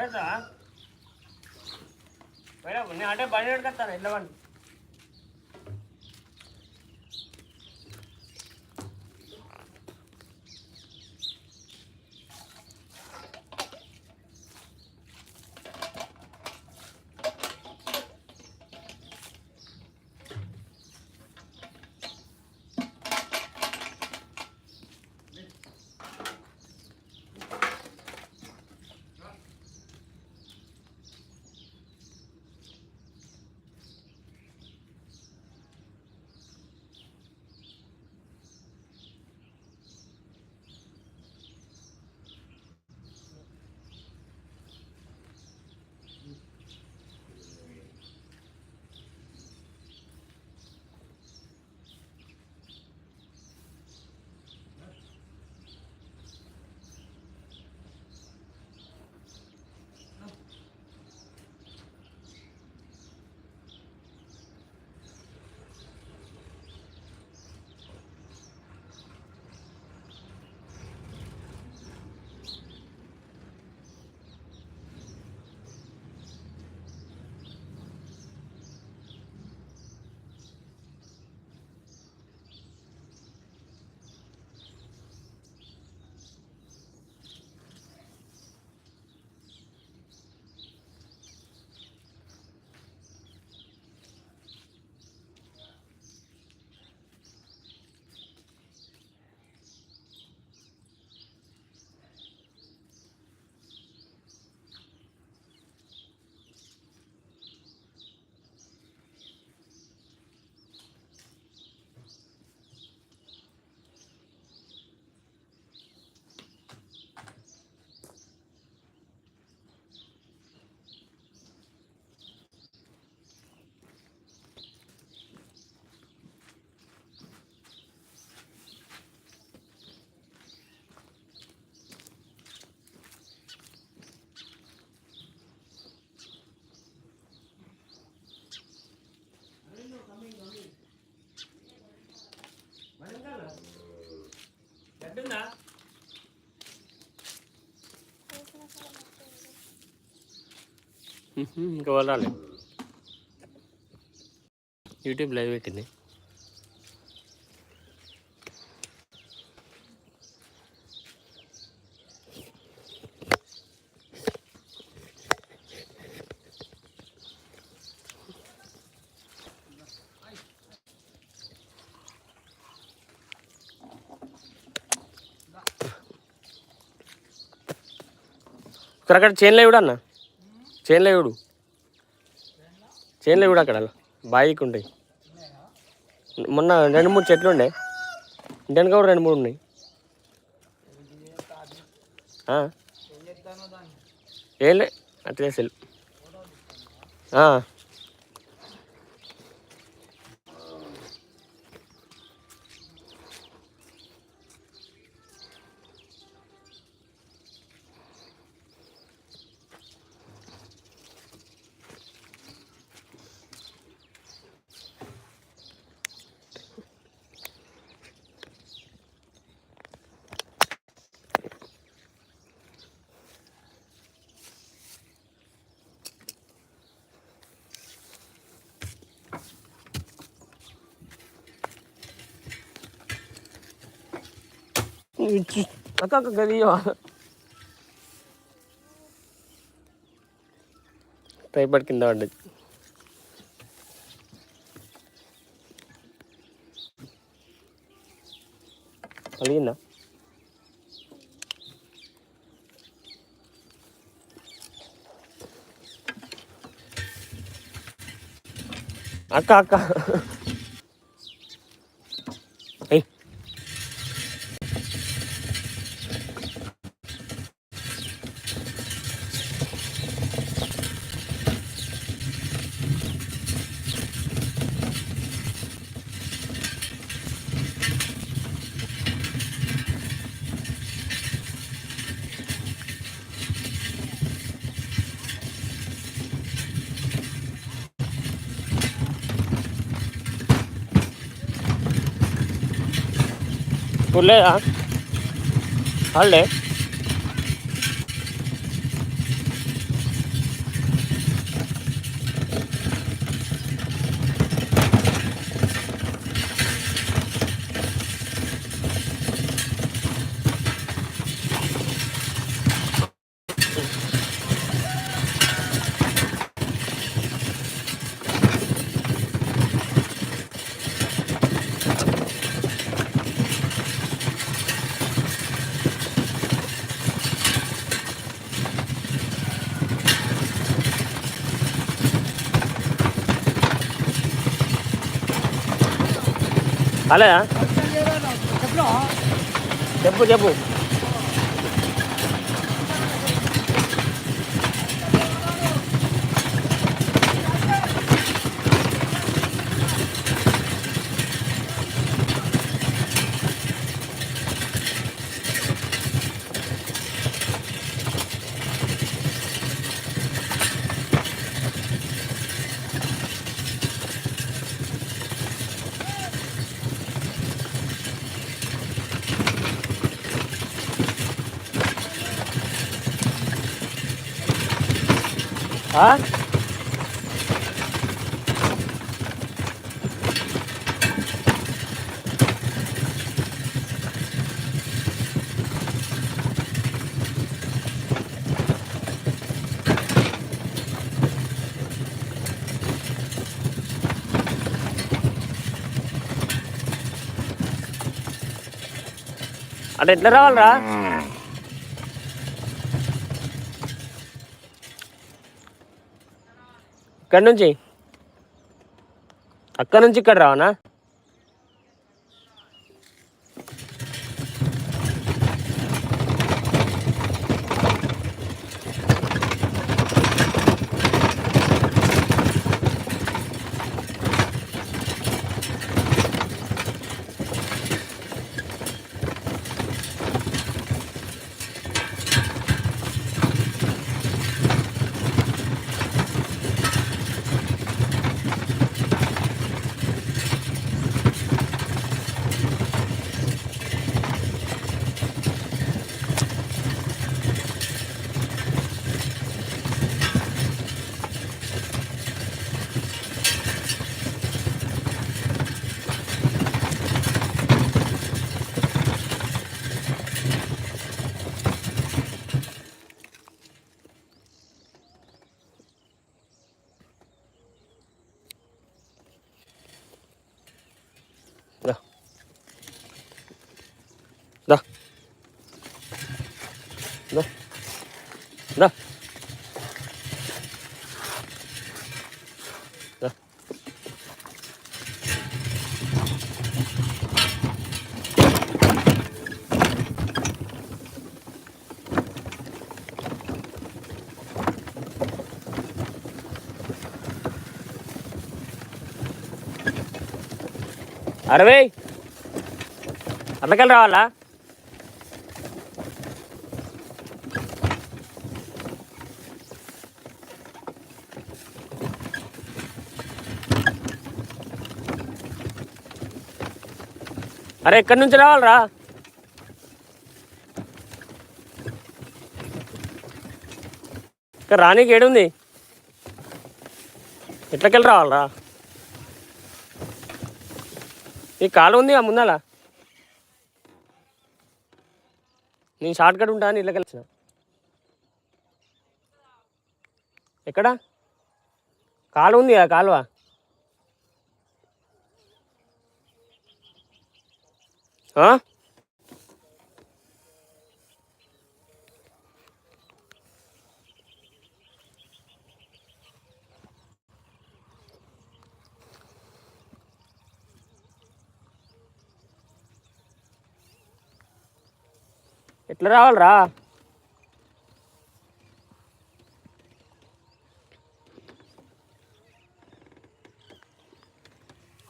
బయట బయట అంటే బండి ఎడుకొస్తాను ఇళ్ళ బండి గడ్డుందా ఇంకా వదలాలి యూట్యూబ్ లైవ్ పెట్టింది. ఇక్కడ అక్కడ చైన్లో ఇవిడు అన్న చైన్లో ఇవిడు చైన్లో ఇవిడు అక్కడ. బాయికి ఉంటాయి. మొన్న రెండు మూడు చెట్లు ఉండే. ఇంటి కూడా రెండు మూడు ఉన్నాయి. ఏం లే అట్లే సెల్. అక్క అక్క గదియో ట్రైపాడ్ కింద పడ్డది కలిగిందా అక్క అక్క స్కూల్ లేదా హాలిడే అలాగా చెప్పు చెప్పు. అంటే ఎట్లా రావాలరా? ఇక్కడ నుంచి? అక్కడ నుంచి ఇక్కడ రావనా అరవై. అట్లకెళ్ళి రావాలా? అరే ఎక్కడి నుంచి రావాలరా. ఇక్కడ రానీకి ఏడుంది. ఎట్లకెళ్ళి రావాలరా? ఈ కాలు ఉంది ఆ ముందల. నేను షార్ట్ కట్ ఉంటా అని ఇళ్ళకి వచ్చిన ఎక్కడ? కాలు ఉంది ఆ కాలువ. ఆ? ఎట్లా రావాలరా?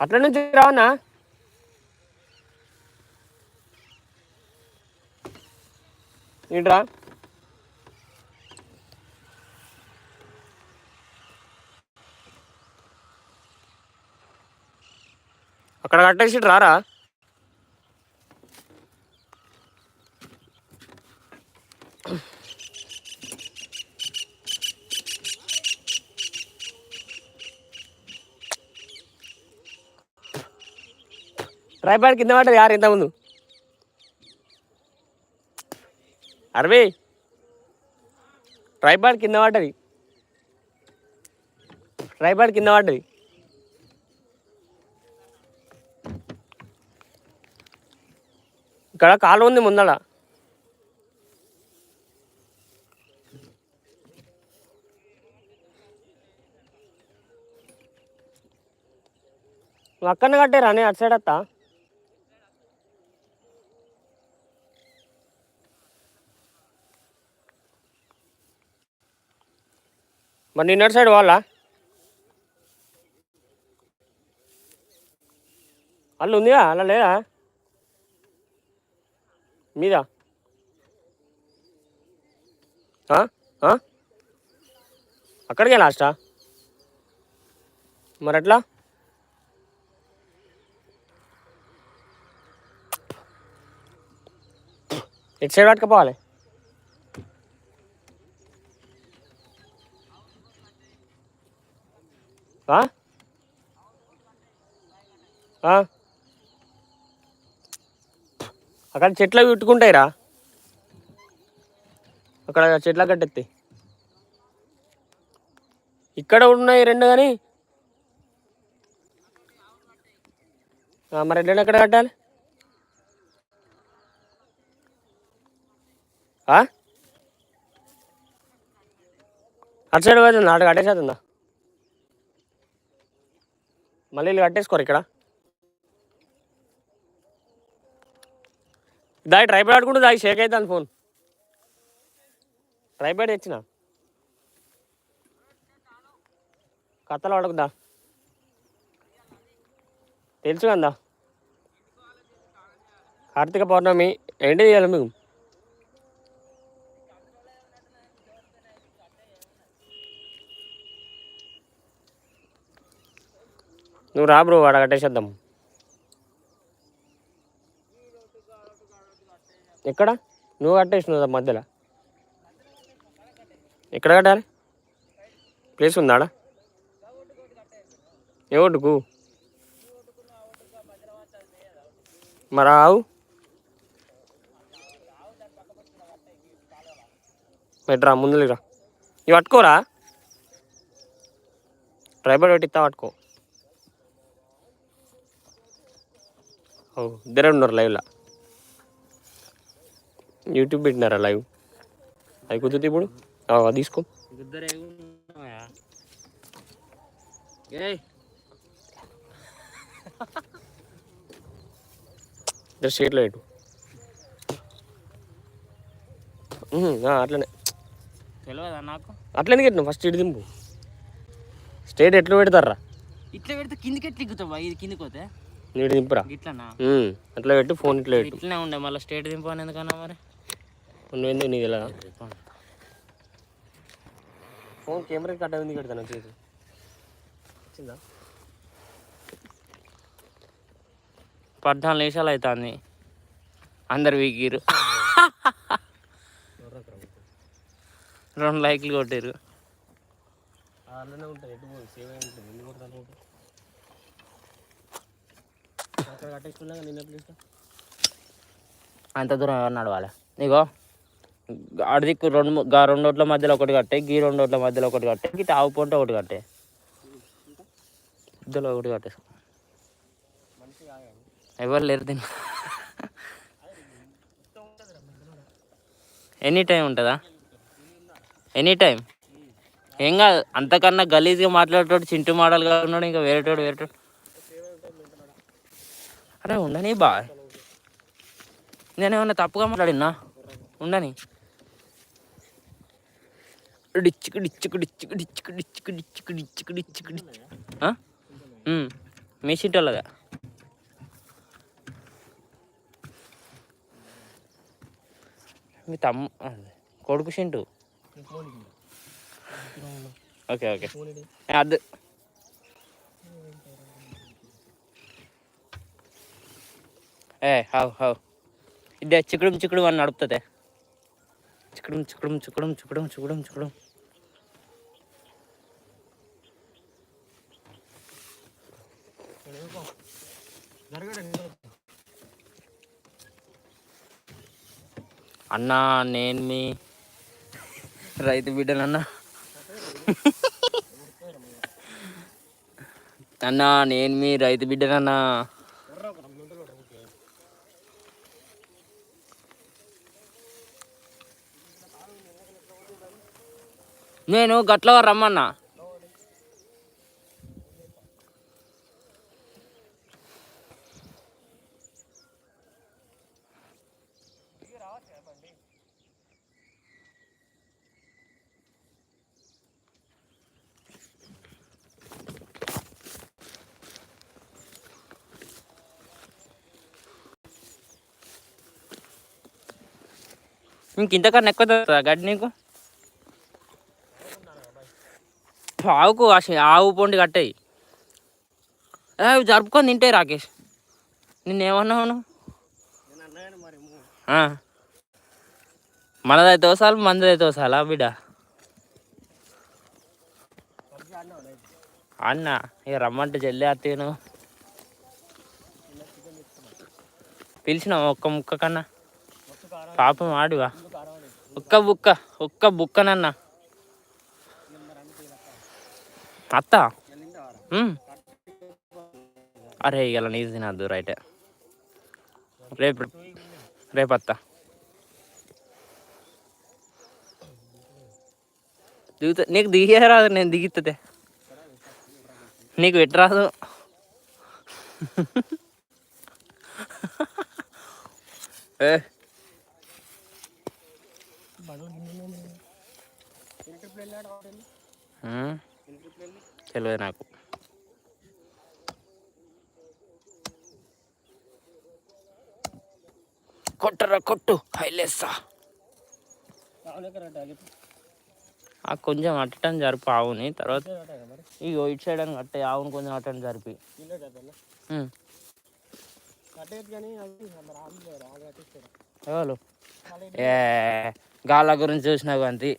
అట్ల నుంచి రావన్నా? ఏంట్రా అక్కడ కట్టేసి రారా? ట్రైపాడ్ కింద పడ్డది యారు ఇంతకుముందు. ముందు అరవై. ట్రైపాడ్ కింద పడ్డది. ట్రైపాడ్ కింద పడ్డది. ఇక్కడ కాలు ఉంది ముందడ నువ్వు కట్టారా? అనే అటు సైడ్ వస్తా మరి నిన్నటి సైడ్ వాళ్ళ అల్లు ఉందిగా? అలా లేదా? మీద? అక్కడికే లాస్టా? మరి ఎట్లా? ఎటు సైడ్ పట్టుకపోవాలి ఆ? ఆ? అక్కడ చెట్లు అవి పెట్టుకుంటాయిరా. అక్కడ చెట్ల కట్టెత్తి. ఇక్కడ ఉన్నాయి రెండు కానీ మరి రెండు ఎక్కడ కట్టాలి. ఆ? అటు సైడ్ పోతుందా? అటు కట్టేసేతుందా మళ్ళీ వీళ్ళు కట్టేసుకోరు ఇక్కడ. దాయి ట్రైపాడ్ ఆడుకుంటూ దాయి షేక్ అవుతుంది ఫోన్ ట్రైపాడ్ తెచ్చిన? కథలు అడుగుదా తెలుసు కదా కార్తీక పౌర్ణమి ఏంటి చేయాలి మీకు నువ్వు రా బ్రో వాడ కట్టేసేద్దాం. ఎక్కడ? నువ్వు కట్టేసినావు మధ్యలో? ఎక్కడ కట్టాలి? ప్లేస్ ఉందా ఏ ఒడ్డుకు? మరి ఆవు? పెట్టరా ముందురా ఇవి పట్టుకోరా? డ్రైవర్ పెట్టిస్తా పట్టుకో. ఇద్దరే ఉన్నారు లైవ్లో యూట్యూబ్ పెట్టినారా లైవ్ అవి కుదురుతుంది ఇప్పుడు తీసుకో. జస్ట్ స్ట్రేట్లో ఆ, అట్లనే. తెలియదా నాకు? అట్లనే కట్టిన ఫస్ట్ ఇటు దింపు. స్ట్రేట్ ఎట్లా పెడతారా ఇట్లా పెడితే కిందికి ఎట్లా ఎక్కుతావా ఇది కిందికి పోతే. నీటి దింపురా. ఇట్లనా అట్లా పెట్టు ఫోన్ ఇట్లా పెట్టు. ఇట్లనే ఉండే మళ్ళీ స్టేట్ దింపని ఎందుకన్నా మరి? నువ్వు ఎందుకు నీకు ఇలా? ఫోన్ కెమెరా కట్ట ఉంది కడతాను చేసి వచ్చిందా? పద్నాలుగు నిమిషాలు అవుతుంది అందరు వీకిరు రెండు లైక్లు కొట్టారు అలానే ఉంటుంది ఎటు సేవ్ ఉంటుంది ఎన్ని కొడతాను ఫోటో అక్కడ కట్టేసుకున్నాక నిన్న ప్లేస్ అంత దూరం ఎవరు నడవాలి? నీగో అడిదిక్కు రెండు గా రెండు రోడ్ల మధ్యలో ఒకటి కట్టే గీ రెండు రోడ్ల మధ్యలో ఒకటి కట్టే ఇటు ఆవు పొంట ఒకటి కట్టే. ఇద్దరు ఒకటి కట్టే. ఎవరు లేరు దీని ఎనీ టైం ఉంటుందా? Any time? ఏం కాదు అంతకన్నా గలీజ్గా మాట్లాడేటోడు చింటూ మాడలుగా ఉన్నాడు ఇంకా వేరేటోడు వేరేటోడు. అరే ఉండని బా నేనేమన్నా తప్పుగా మాట్లాడినా? ఉండని. డిచ్చుకు డిచ్చుకు డిచ్చుకు డిచ్చుకు డిచ్చుకు డిచ్చుకు డిచ్చుకు డిచ్చుకు డిచ్చుకు. మీ సీట్ వాళ్ళదా. మీ తమ్ము అదే, కొడుకు సింటు? Okay okay. ఏ, ఏ హౌ హావ్ ఇదే చిక్కుడు చిక్కుడు అని నడుపుతుంది. చిక్కుడు చిక్కుడు చిక్కుడు చిక్కుడు చిక్కుడు చిక్కుడు. అన్నా నేను మీ రైతు బిడ్డనన్నా అన్నా. నేను మీ రైతు బిడ్డనన్నా నేను గట్ల రమ్మన్నా. ఇంక ఇంతకన్నా ఎక్కువ గడ్డి నీకు? ఆవుకు ఆవు పొండి కట్టాయి. అవి జరుపుకొని తింటాయి రాకేష్ నిన్నేమన్నావును? నువ్వు? నేను అన్నాను మరి ము- ఆ. మనదైతే తోసాలి బిడ్డ అన్న ఇక రమ్మంటే చెల్లి అత్తేను పిలిచిన ఒక్క ముక్క కన్నా? పాపం ఆడివా ఒక్క బుక్క ఒక్క బుక్కనన్నా నేను మరి అందుకే ఇలా అత్త. అరే ఇలా నీది తినద్దు రైటే. రేపు రేపు అత్త. దిగుతా నీకు దిగరాదు నేను దిగుతుంది నీకు పెట్టరాదు ఏ. బండ్లు తెలియదు నాకు. కొట్టరా కొట్టు హైలేస్తా. ఆ కొంచెం అట్టడం జరిపి ఆవుని తర్వాత ఇగో ఇటు సైడ్ అని కట్టే ఆవుని కొంచెం అట్టడం జరిపి. ఎవరు? ఏ గాళ్ళ గురించి చూసినావు అంతే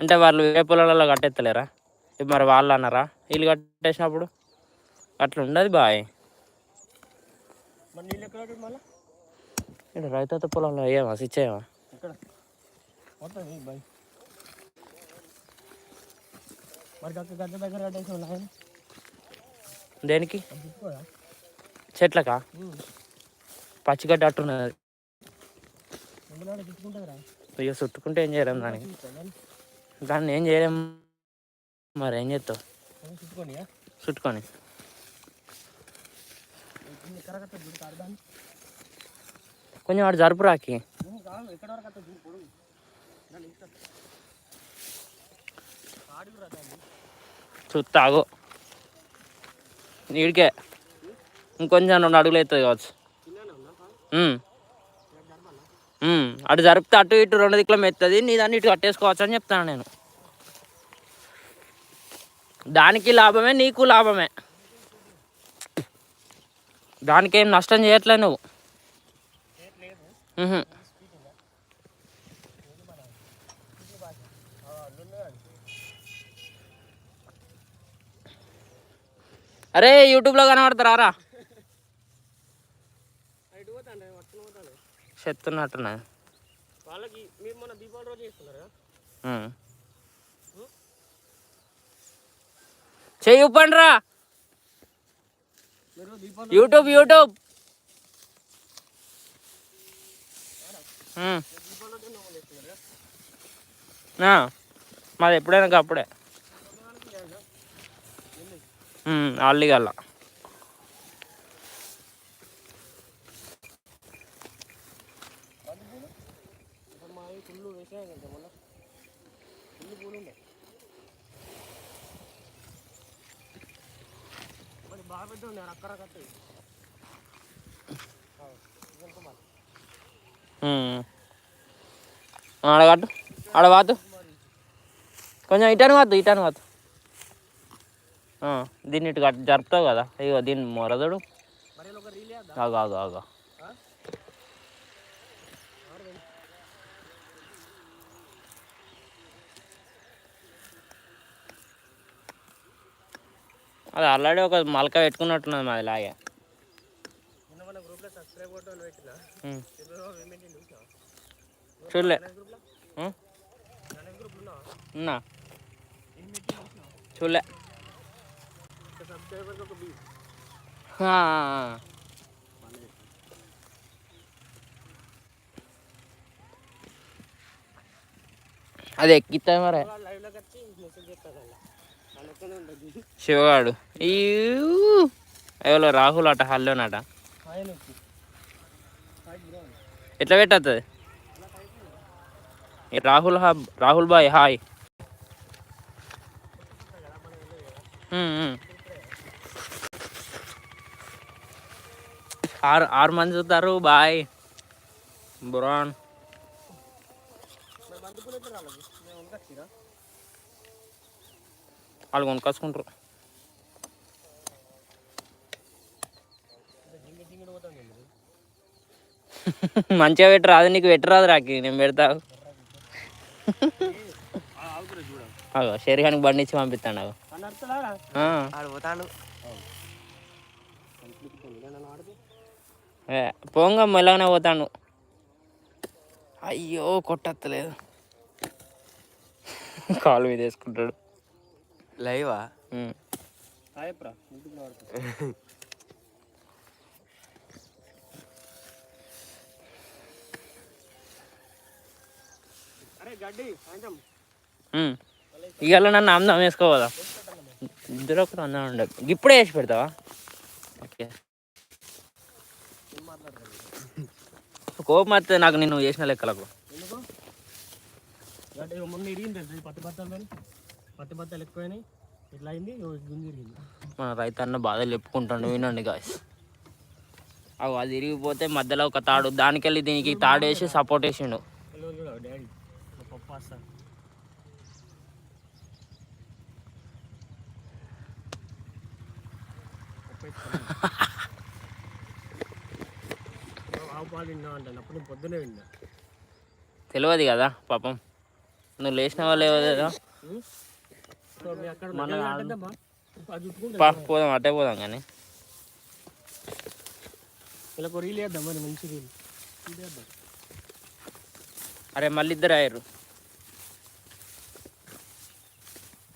అంటే వాళ్ళు వేరే పొలాలలో కట్టెత్తలేరా? ఇప్పుడు మరి వాళ్ళు అన్నారా? వీళ్ళు కట్టేసినప్పుడు అట్లా ఉండదు బాయ్? ఇక్కడ రైతు పొలంలో సిచ్చేయమా కట్టేసి ఉన్నాయి? దేనికి? చెట్లకా. పచ్చిగడ్డ అట్టున్నది. అయ్యో చుట్టుకుంటే ఏం చేయలేం దానికి? దాన్ని ఏం చేయలేం. మరి ఏం చేస్తావు? చుట్టుకొని. కొంచెం వాడు జరుపు రాకి. చూస్తాగు నీడికే. ఇంకొంచెం రెండు అడుగులు అవుతుంది కావచ్చు చిన్నగానే ఉందా కాదు? ఉమ్. ఇక్కడ జరపాలా? ఉమ్. అటు జరిపితే అటు ఇటు రెండు దిక్కుల మెత్తది నీ దాన్ని ఇటు కట్టేసుకోవచ్చు అని చెప్తాను నేను. దానికి లాభమే నీకు లాభమే. దానికేం నష్టం చేయట్లే నువ్వు. అరే యూట్యూబ్లో కనబడతారా రా. చెప్తున్నట్టున్నా. వాళ్ళకి మీరు మొన్న దీపావళి రోజు చేస్తున్నారా? చెయ్యి పండ్రా యూట్యూబ్ యూట్యూబ్. మాది ఎప్పుడైనా అప్పుడే అల్లిగల్ల ఇప్పుడు మా ఫుల్ వేసాయి కదా మొన్న ఫుల్ పూలు ఉండే మరి బాగా పెద్ద ఉండే అక్కర కట్టి ఆడగట్టు ఆడ వాతు కొంచెం ఇటాను కాదు ఇటాను కాదు దీన్ని ఇటు జరుపుతావు కదా? ఇగో దీన్ని మొరదడు. మరి ఒక రీల్ అది ఆల్రెడీ ఒక మలక పెట్టుకున్నట్టున్నది మాది లాగే చూడలే. ఉన్నా. చూడలే. అది ఎక్కితే మరి. శివగాడు. ఈ ఎవరో రాహుల్ అట హల్లోనట ఆయన ఎట్లా పెట్టవుతుంది రాహుల్ హబ్ రాహుల్ బాయ్ హాయ్. ఆరు ఆరు మంది చూస్తారు బాయ్. బురాన్. వాళ్ళు కొనుక్కొచ్చుకుంటారు మంచిగా పెట్టరాదు నీకు పెట్టరాదు రాకి నేను పెడతా. అగో షెరిహానికి బండి ఇచ్చి పంపిస్తాను అగో. ఆ. పోంగా మెల్లగానే పోతాను. అయ్యో కొట్టలేదు కాలు మీద వేసుకుంటాడు. లైవా. ఇవాళ నన్ను అందం వేసుకోవదా ఇద్దరు ఒకరు అందం ఉండదు ఇప్పుడే వేసి పెడతావా? ఓకే. కోపం వస్తుంది నాకు నేను చేసిన లెక్కలకు. పత్తి బత్తాలు ఎక్కువైనాయి. ఇట్లా అయింది ఇగో గుంజి ఇరిగింది మన రైతన్న బాధలు చెప్పుకుంటాడు వినండి గాయస్ అవి అది ఇరిగిపోతే మధ్యలో ఒక తాడు దానికెళ్ళి దీనికి తాడు వేసి సపోర్ట్ వేసిండు. తెలియదు కదా పాపం. నువ్వు లేచిన వాళ్ళు ఏదో మన పోదాం అట్టే పోదాం కానీ. ఇలా రీల్ వేద్దాం మరి మంచి రీల్ అరే మళ్ళీ ఇద్దరు అయ్యారు.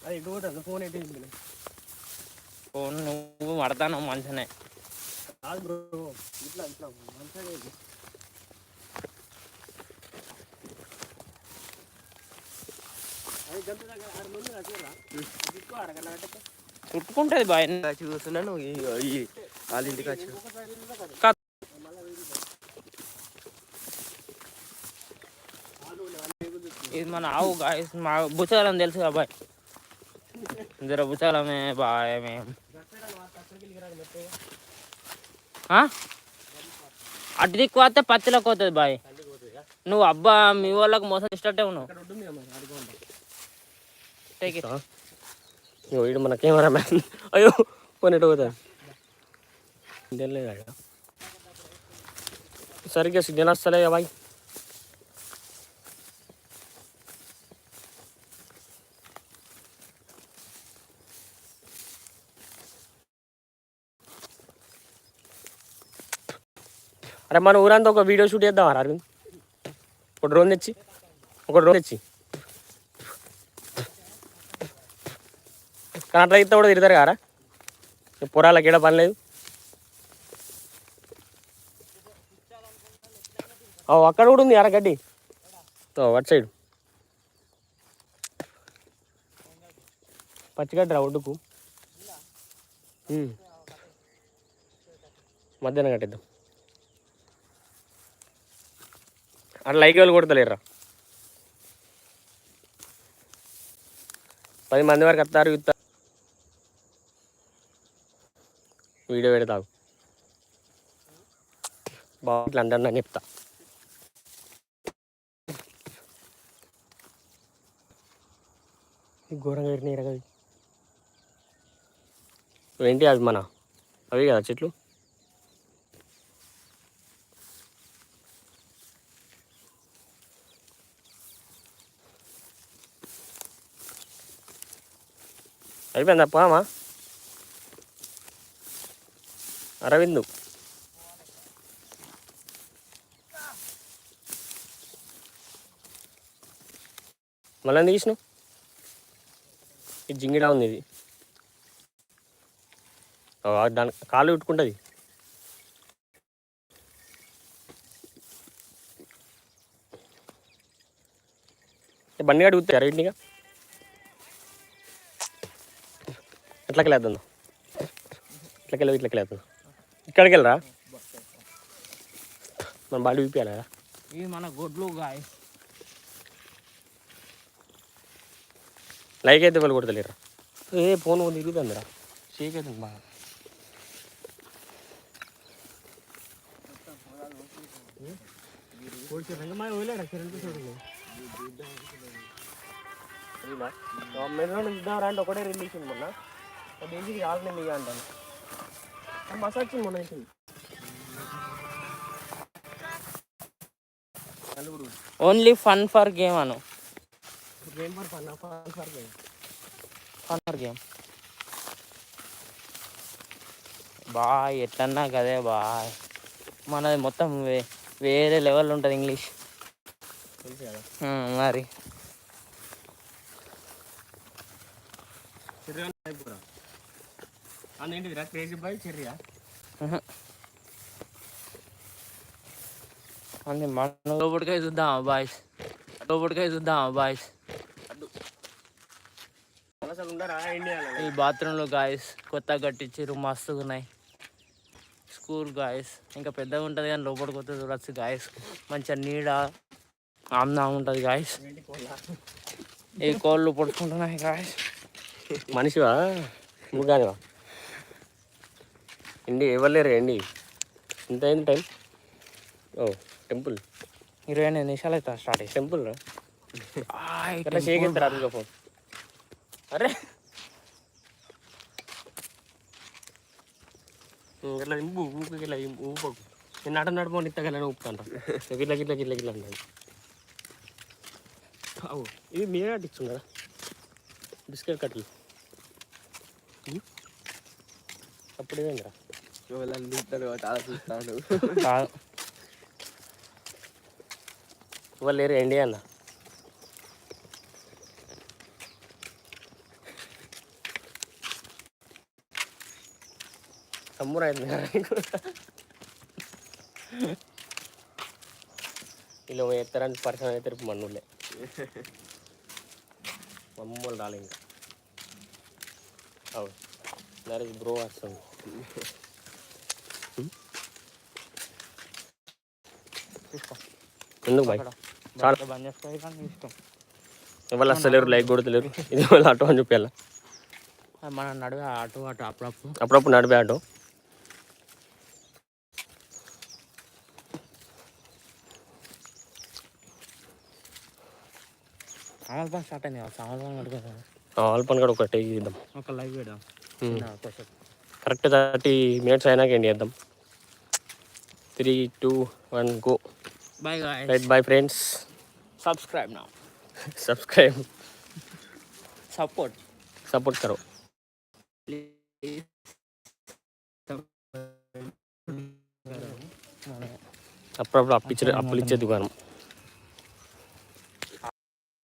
అది ఎటు ఫోన్ ఎటు ఫోన్ నువ్వు మడతాను మంచిగానే కాదు బ్రో ఇట్లా ఇట్లా మంచిగా ఇది. అది గంట దగ్గర ఆరు మంది రాసిరా ఎక్కువ అరగంట పెట్టక చుట్టుకుంటుంది బాయ్. ఈ వాళ్ళ ఇంటికి వచ్చి. ఇది మన ఆవు గాయస్ మా బుచ్చగలం తెలుసు కదా బాయ్. జర బుచ్చగలమే బాయ్ మేము? అటు దిక్కు వస్తే పత్తిలోకి పోతుంది బాయ్. నువ్వు అబ్బా మీ వాళ్ళకి మోసం చేసేటట్టే ఉన్నావు. ఇక్కడ ఉంటుంది మరి ఆడుకోండి Take it. ఇగో వీడు మన కెమెరా మ్యాన్ అయ్యో ఫోన్ ఎటు పోతుంది తెలియదు సరిగ్గా సిగ్నల్ వస్తలే బాయ్ అరే మన ఊరంతా ఒక వీడియో షూట్ చేద్దాం అరవింద్ ఒక డ్రోన్ తెచ్చి ఒక డ్రోన్ తెచ్చి కానీ అట్లా ఇస్తే కూడా తిడతారు కారా పొరాలకి ఎడ పని లేదు. అక్కడ కూడా ఉంది అర గడ్డి. అటు సైడ్. పచ్చిగడ్డరా ఒడ్డుకు? మధ్యాహ్నం కట్టిద్దాం. అట్లా లైక్ వాళ్ళు కొడతలేరా పది మంది వరకు వస్తారు చూస్తారు వీడియో పెడతావు బాగుంటుంది ఇట్లా అని చెప్తా. ఘోరంగా పెట్టినాయి రకవి ఏంటి అవి మన? అవి కదా చెట్లు? అయిపోయిందా పోమా అరవిందు. మళ్ళీ తీసినావు ఇది జింగిడా ఉంది ఇది. దాని కాలు పెట్టుకుంటుంది బండి అడుగుతాయి కుత్తారు ఇంటిగా ఇట్లకి లేద్దాం ఇట్లకి వెళ్ళి ఇట్లకి ఇక్కడికి వెళ్ళరా మన బండి విప్పియాలి కదా ఇవి మన గొడ్లు గాయ. లైక్ అయితే వాళ్ళు కొడతలేరా? ఏ ఫోన్ తిరుగుతుందిరా షేక్ అవుతుంది బాగా. కోడి చెట్టు ఇంకా మరి వదిలేడు కిరణ్ చూడు మెదడు ఇద్దాం రండి ఒకటే రిలీజ్ ఇచ్చింది మొన్న. బేసిక్ రాదు నేను ఇక అంటాను. వచ్చింది మొన్న only fun for game Anu. Game for fun fun for game. Fun for game. Bye ఎట్లన్నా కదే బాయ్. మనది మొత్తం వేరే లెవెల్ ఉంటుంది ఇంగ్లీష్. మరి. అదేంటిది రా క్రేజీ బాయ్ చెర్రీయా అంతే మన లోపలికై చూద్దాం బాయ్స్ లోపలికై చూద్దాం బాయ్స్ ఈ బాత్రూంలో గాయస్ కొత్తగా కట్టించారు మస్తుగా ఉన్నాయి. స్కూల్ గాయస్ ఇంకా పెద్దగా ఉంటుంది కానీ లోపలికి వస్తే చూడొచ్చు గాయస్ మంచిగా నీడ ఆమ్నా ఉంటుంది గాయస్ ఈ కోళ్ళు పడుకుంటున్నాయి గాయస్ మనిషివా? ముగ్గానివా ఎండి ఇవ్వలేరు ఎండి? ఎంత అయింది టైం? ఓ టెంపుల్. ఇరవై ఎనిమిది నిమిషాలు అవుతా స్టార్ట్ అయ్యి టెంపుల్. రా షేక్ అందులో ఫోన్? అరే! ఇట్లా ఇంపు ఊపు ఇట్లా ఊపకు. నేను నట నడపని ఇత్తగలని ఊపుతాంట గిట్ల గిట్ల గిట్ల గిట్ల అంటాను అవు ఇది మీరే కదా బిస్కెట్ కట్టలు? అప్పుడు ఏమైందిరా? కాదు వాళ్ళు లేరు ఎండి అన్న సమ్మురు అయింది కదా నీకు. ఇలా ఎత్తరానికి పరిశ్రమ అయితే రేపు మన్నులే మమ్మల్ని రాలే ఇంకా అవును మ్యారేజ్ బ్రో వస్తుంది ఎందుకు బాయ్ చాలా బంద్ చేసుకోవాలి కానీ ఇష్టం. ఎవరు వస్తలేరు లైక్ కొడతలేరు. ఇది వాళ్ళ ఆటో అని చెప్పాల అది మన నడువే అటు అటు అప్పుడప్పుడు. అప్పుడప్పుడు నడిపే ఆటో. పని స్టార్ట్ అయింది కూడా ఒకటే ఇద్దాం ఒక లైవ్ వేద్దాం. చిన్న క్వశ్చన్ కరెక్ట్ థర్టీ మినిట్స్ అయినాక చేద్దాం? Three two one go. Bye guys right bye friends subscribe నా సబ్స్క్రైబ్ సపోర్ట్ సపోర్ట్ కరో ప్లీజ్ అప్పుడప్పుడు అప్పిచ్చే అప్పులు ఇచ్చే దుకాణం